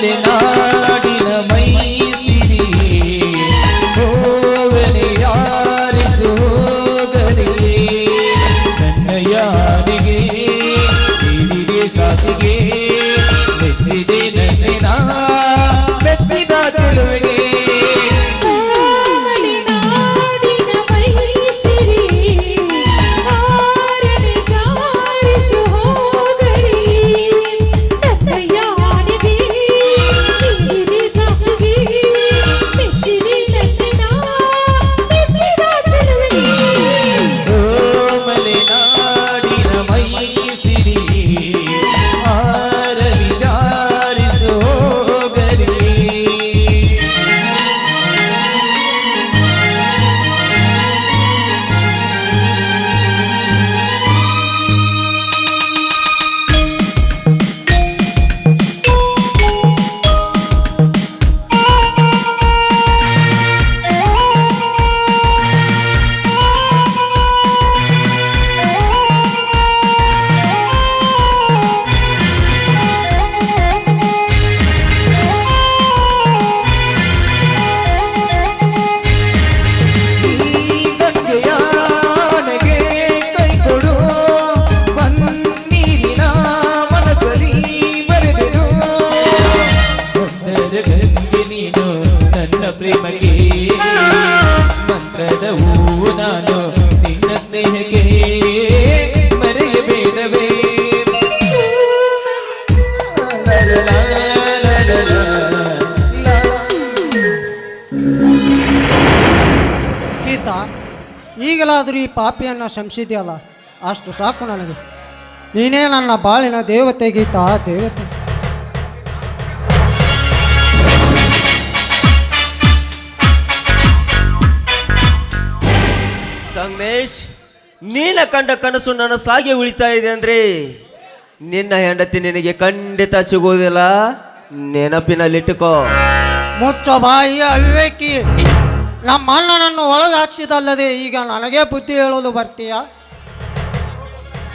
বলে না ಈಗಲಾದರೂ ಈ ಪಾಪಿಯನ್ನು ಶಂಸಿದೆಯಲ್ಲ? ಅಷ್ಟು ಸಾಕು ನನಗೆ. ನೀನೇ ನನ್ನ ಬಾಳಿನ ದೇವತೆ ಗೀತಾ ದೇವತೆ. ಸಂಗಮೇಶ್ ನೀನ ಕಂಡ ಕನಸು ನನ್ನ ಸಾಗಿ ಉಳಿತಾ ಇದೆ ಅಂದ್ರೆ ನಿನ್ನ ಹೆಂಡತಿ ನಿನಗೆ ಖಂಡಿತ ಸಿಗುವುದಿಲ್ಲ. ನೆನಪಿನಲ್ಲಿಟ್ಟುಕೋ. ಮುಚ್ಚ ಬಾಯಿಯ ಅವಿವೇಕಿ. ನಮ್ಮ ಅಣ್ಣನನ್ನು ಒಳಗೆ ಹಾಕ್ಸಿದಲ್ಲದೆ ಈಗ ನನಗೆ ಬುದ್ಧಿ ಹೇಳಲು ಬರ್ತೀಯ?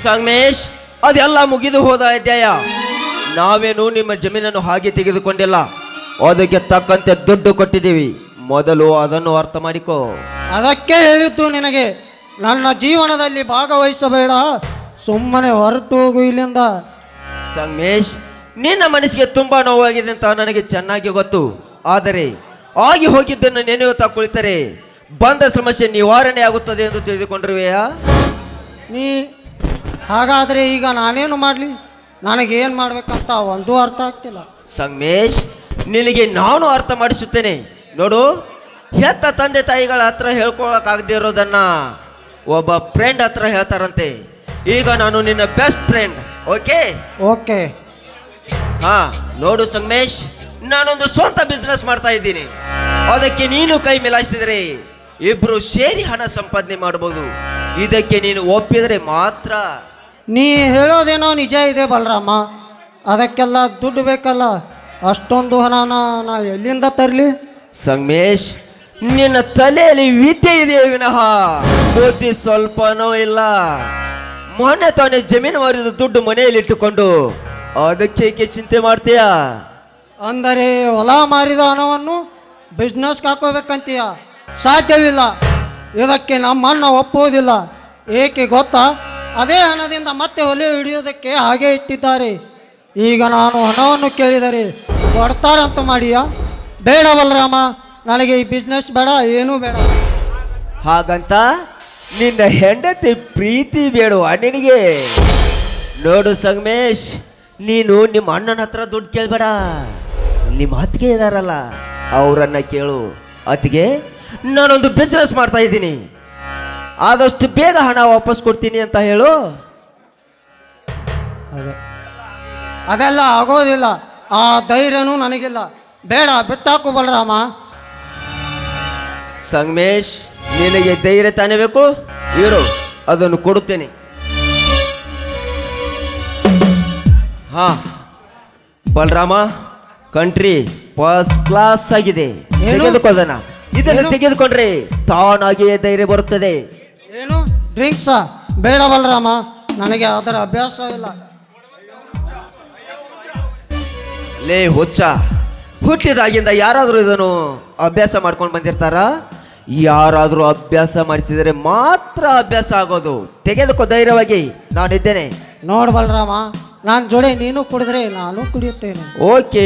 ಸಂಗಮೇಶ್ ಅದೆಲ್ಲ ಮುಗಿದು ಹೋದ ಅಧ್ಯಾಯ. ನಾವೇನು ನಿಮ್ಮ ಜಮೀನನ್ನು ಹಾಗೆ ತೆಗೆದುಕೊಂಡಿಲ್ಲ. ಅದಕ್ಕೆ ತಕ್ಕಂತೆ ದುಡ್ಡು ಕೊಟ್ಟಿದ್ದೀವಿ. ಮೊದಲು ಅದನ್ನು ಅರ್ಥ ಮಾಡಿಕೋ. ಅದಕ್ಕೆ ಹೇಳಿದ್ದು ನಿನಗೆ ನನ್ನ ಜೀವನದಲ್ಲಿ ಭಾಗವಹಿಸಬೇಡ. ಸುಮ್ಮನೆ ಹೊರಟು ಹೋಗು ಇಲ್ಲಿಂದ. ಸಂಗಮೇಶ್ ನಿನ್ನ ಮನಸ್ಸಿಗೆ ತುಂಬಾ ನೋವಾಗಿದೆ ಅಂತ ನನಗೆ ಚೆನ್ನಾಗಿ ಗೊತ್ತು. ಆದರೆ ಆಗಿ ಹೋಗಿದ್ದನ್ನು ನೆನೆಯುತ್ತಾ ಕುಳಿತರೆ ಬಂದ ಸಮಸ್ಯೆ ನಿವಾರಣೆ ಆಗುತ್ತದೆ ಎಂದು ತಿಳಿದುಕೊಂಡಿರುವೆಯಾ? ನೀ ಹಾಗಾದರೆ ಈಗ ನಾನೇನು ಮಾಡಲಿ? ನನಗೆ ನನಗೇನು ಮಾಡಬೇಕಂತ ಒಂದೂ ಅರ್ಥ ಆಗ್ತಿಲ್ಲ. ಸಂಗಮೇಶ್ ನಿನಗೆ ನಾನು ಅರ್ಥ ಮಾಡಿಸುತ್ತೇನೆ. ನೋಡು ಹೆತ್ತ ತಂದೆ ತಾಯಿಗಳ ಹತ್ರ ಹೇಳ್ಕೊಳಕ್ಕಾಗದೇ ಇರೋದನ್ನ ಒಬ್ಬ ಫ್ರೆಂಡ್ ಹತ್ರ ಹೇಳ್ತಾರಂತೆ. ಈಗ ನಾನು ನಿನ್ನ ಬೆಸ್ಟ್ ಫ್ರೆಂಡ್ ಓಕೆ ಓಕೆ ಹಾ ನೋಡು ಸಂಗಮೇಶ್ ನಾನೊಂದು ಸ್ವಂತ ಬಿಸ್ನೆಸ್ ಮಾಡ್ತಾ ಇದ್ದೀನಿ. ಅದಕ್ಕೆ ನೀನು ಕೈ ಮಿಲಾಯಿಸಿದರೆ ಇಬ್ರು ಸೇರಿ ಹಣ ಸಂಪಾದನೆ ಮಾಡಬಹುದು. ಇದಕ್ಕೆ ನೀನು ಒಪ್ಪಿದರೆ ಮಾತ್ರ. ನೀ ಹೇಳೋದೇನೋ ನಿಜ ಇದೆ ಬಲರಾಮ. ಅದಕ್ಕೆಲ್ಲ ದುಡ್ಡು ಬೇಕಲ್ಲ. ಅಷ್ಟೊಂದು ಹಣನ ನಾ ಎಲ್ಲಿಂದ ತರಲಿ? ಸಂಗಮೇಶ್ ನಿನ್ನ ತಲೆಯಲ್ಲಿ ವಿದ್ಯೆ ಇದೆ ವಿನಃ. ಬುದ್ಧಿ ಸ್ವಲ್ಪನೂ ಇಲ್ಲ. ಮೊನ್ನೆ ತಾನೇ ಜಮೀನು ಮಾರಿದ ದುಡ್ಡು ಮನೆಯಲ್ಲಿ ಇಟ್ಟುಕೊಂಡು ಅದಕ್ಕೆ ಚಿಂತೆ ಮಾಡ್ತೀಯಾ? ಅಂದರೆ ಹೊಲ ಮಾರಿದ ಹಣವನ್ನು ಬಿಸ್ನೆಸ್ಗೆ ಹಾಕೋಬೇಕಂತೀಯ ಸಾಧ್ಯವಿಲ್ಲ. ಇದಕ್ಕೆ ನಮ್ಮ ಅಣ್ಣ ಒಪ್ಪುವುದಿಲ್ಲ. ಏಕೆ ಗೊತ್ತಾ? ಅದೇ ಹಣದಿಂದ ಮತ್ತೆ ಒಲೆ ಹಿಡಿಯೋದಕ್ಕೆ ಹಾಗೆ ಇಟ್ಟಿದ್ದಾರೆ. ಈಗ ನಾನು ಹಣವನ್ನು ಕೇಳಿದರೆ ಕೊಡ್ತಾರಂತ ಮಾಡಿಯಾ? ಬೇಡ ಬಲರಾಮ ನನಗೆ ಈ ಬಿಸ್ನೆಸ್ ಬೇಡ ಏನೂ ಬೇಡ. ಹಾಗಂತ ನಿನ್ನ ಹೆಂಡತಿ ಪ್ರೀತಿ ಬೇಡುವ ನಿನಗೆ ನೋಡು ಸಂಗಮೇಶ್ ನೀನು ನಿಮ್ಮ ಅಣ್ಣನ ಹತ್ರ ದುಡ್ಡು ಕೇಳಬೇಡ. ನಿಮ್ಮ ಅತ್ತಿಗೆ ಇದಾರಲ್ಲ ಅವರನ್ನ ಕೇಳು. ಅತ್ತಿಗೆ ನಾನೊಂದು ಬಿಸ್ನೆಸ್ ಮಾಡ್ತಾ ಇದ್ದೀನಿ. ಆದಷ್ಟು ಬೇಗ ಹಣ ವಾಪಸ್ ಕೊಡ್ತೀನಿ ಅಂತ ಹೇಳು. ಅದೇ. ಅದೆಲ್ಲ ಆಗೋದಿಲ್ಲ. ಆ ಧೈರ್ಯನೂ ನನಗಿಲ್ಲ. ಬೇಡ ಬಿಟ್ಟಾಕು ಬಲರಾಮ. ಸಂಗಮೇಶ್ ನಿನಗೆ ಧೈರ್ಯ ತಾನೇ ಬೇಕು? ಇರು ಅದನ್ನು ಕೊಡುತ್ತೇನೆ. ಹಾ ಬಲರಾಮ ಕಂಟ್ರಿ ಫಸ್ಟ್ ಕ್ಲಾಸ್ ಆಗಿದೆ. ಏನು? ತೆಗೆದುಕೊಳ್ಳೋಣ. ಇದನ್ನು ಏನು? ತೆಗೆದುಕೊಂಡ್ರೆ ತಾನಾಗಿಯೇ ಧೈರ್ಯ ಬರುತ್ತದೆ. ಏನು? ಡ್ರಿಂಕ್ಸಾ ಬೇಡ ಬಲರಾಮ ನನಗೆ ಅದರ ಅಭ್ಯಾಸವಿಲ್ಲ ಲೇ ಹುಚ್ಚ. ಹುಟ್ಟಿದಾಗಿಂದ ಯಾರಾದರೂ ಇದನ್ನು ಅಭ್ಯಾಸ ಮಾಡ್ಕೊಂಡು ಬಂದಿರ್ತಾರ? ಯಾರಾದರೂ ಅಭ್ಯಾಸ ಮಾಡಿಸಿದರೆ ಮಾತ್ರ ಅಭ್ಯಾಸ ಆಗೋದು. ತೆಗೆದುಕೋ ಧೈರ್ಯವಾಗಿ. ನಾನಿದ್ದೇನೆ. ನೋಡ್ ಬಲರಾಮ ನಾನು ಜೋಡೆ ನೀನು ಕುಡಿದ್ರೆ ನಾನು ಕುಡಿಯುತ್ತೇನೆ. ಓಕೆ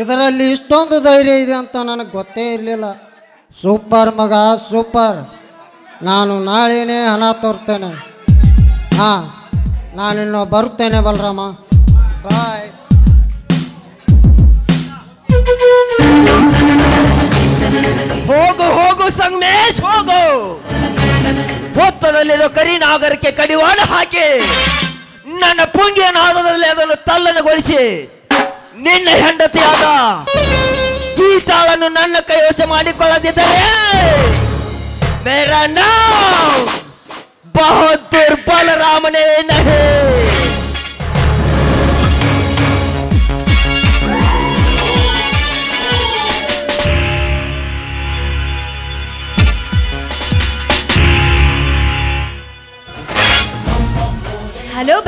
ಇದರಲ್ಲಿ ಇಷ್ಟೊಂದು ಧೈರ್ಯ ಇದೆ ಅಂತ ನನಗೆ ಗೊತ್ತೇ ಇರಲಿಲ್ಲ. ಸೂಪರ್ ಮಗ, ಸೂಪರ್. ನಾನು ನಾಳೆನೇ ಹಣ ತೋರ್ತೇನೆ. ಹಾಂ, ನಾನಿನ್ನು ಬರುತ್ತೇನೆ ಬಲರಾಮ. ಬಾಯ್. ಹೋಗು ಹೋಗು ಸಂಗಮೇಶ್, ಹೋಗು. ಹೊತ್ತದಲ್ಲಿರೋ ಕರಿನಾಗರಕ್ಕೆ ಕಡಿವಾಣ ಹಾಕಿ. ನನ್ನ ಪುಂಗಿಯ ನಾದದಲ್ಲಿ ಅದನ್ನು ತಲ್ಲಣಗೊಳಿಸಿ. ನಿನ್ನ ಹೆಂಡತಿಯಾದ ಗೀತಾಳನ್ನು ತಾಳನ್ನು ನನ್ನ ಕೈವಶ ಮಾಡಿಕೊಳ್ಳದಿದ್ದರೆ ಮೇರಾ ನಾ ಬಹು ದುರ್ಬಲ ರಾಮನೇ ನಹೇ